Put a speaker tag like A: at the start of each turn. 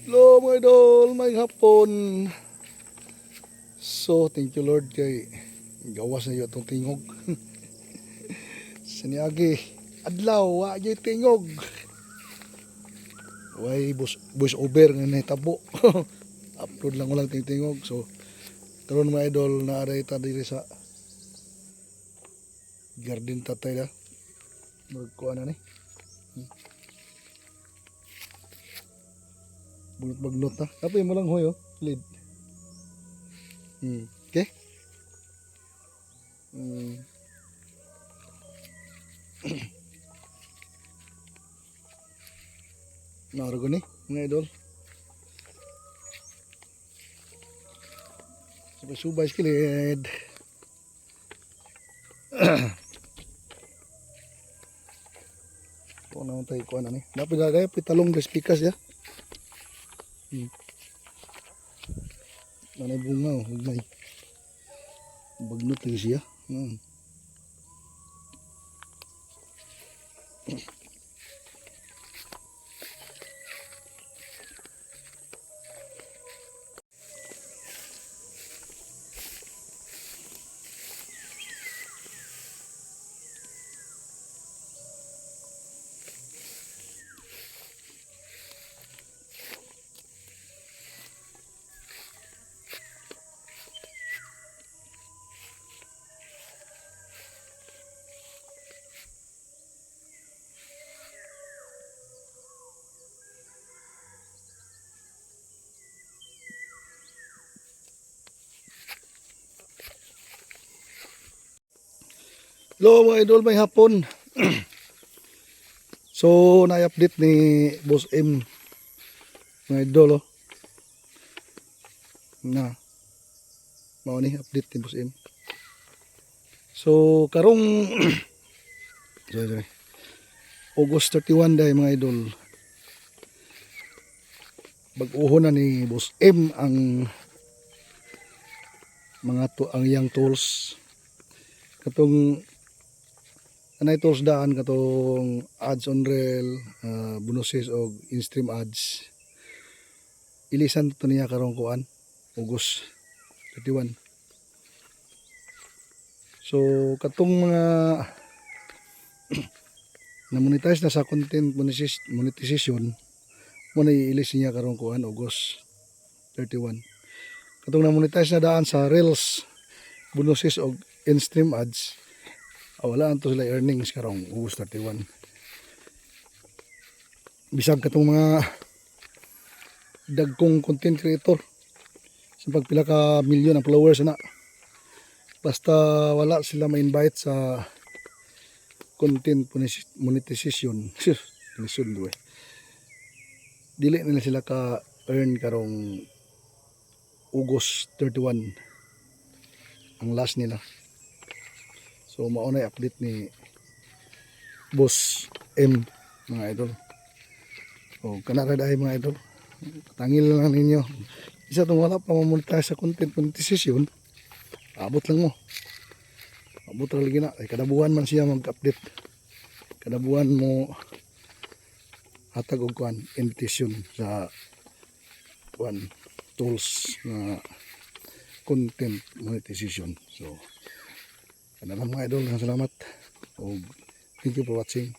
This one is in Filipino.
A: Hello mga idol, may hapon. So, thank you Lord kay gawas na yun itong tingog. Saniagi, adlaw, wa yun tingog. Way bus, bus over nga nahitabo. Upload lang ko ting tingog. So, karon mga idol na aray ta diri sa garden tatay da. Magkuha na ni. Bunot-bagnot na. Kapay mo lang hoy oh. Lid. Hmm. Okay? Hmm. Narago ni, mga idol. Subay-subay skilid. Kung naman tayo kuha na ni. Dapat na kayo, pitalong des pikas ya. Hmm. Nanay bunga oh, hugmay. Bagnot lagi siya. Hmm. Hello mga idol, may hapon. so, na-update ni Boss M. Mga idol, oh. Na. Mao ni update ni Boss M. So, karong sorry, sorry. August 31 dahil mga idol. Bag-uho na ni Boss M ang mga to, ang yang tools katong anay tools daan katong ads on rail uh, bonuses o in-stream ads. Ilisan to niya karong kuan August 31 so katong mga na-monetize na sa content monetization mo na iilis niya karong kuan August 31 katong na-monetize na daan sa reels bonuses o in-stream ads ah, wala anto sila earnings karong August 31 bisag katong mga dagkong content creator. Sa pagpila ka milyon ang followers na. Basta wala sila ma-invite sa content monetization. Lisod eh dili nila sila ka earn karong August 31 ang last nila So mauna update ni Boss M mga idol. O kanara dahil mga idol. Tangil lang ninyo. Isa itong wala pa mamonetize sa content monetization. Abot lang mo. Abot lang lagi na. Ay, kada buwan man siya mag-update. Kada buwan mo hatag og kuan invitation sa kuan tools na content monetization. So, ano lang mga idol, salamat. Thank you for watching.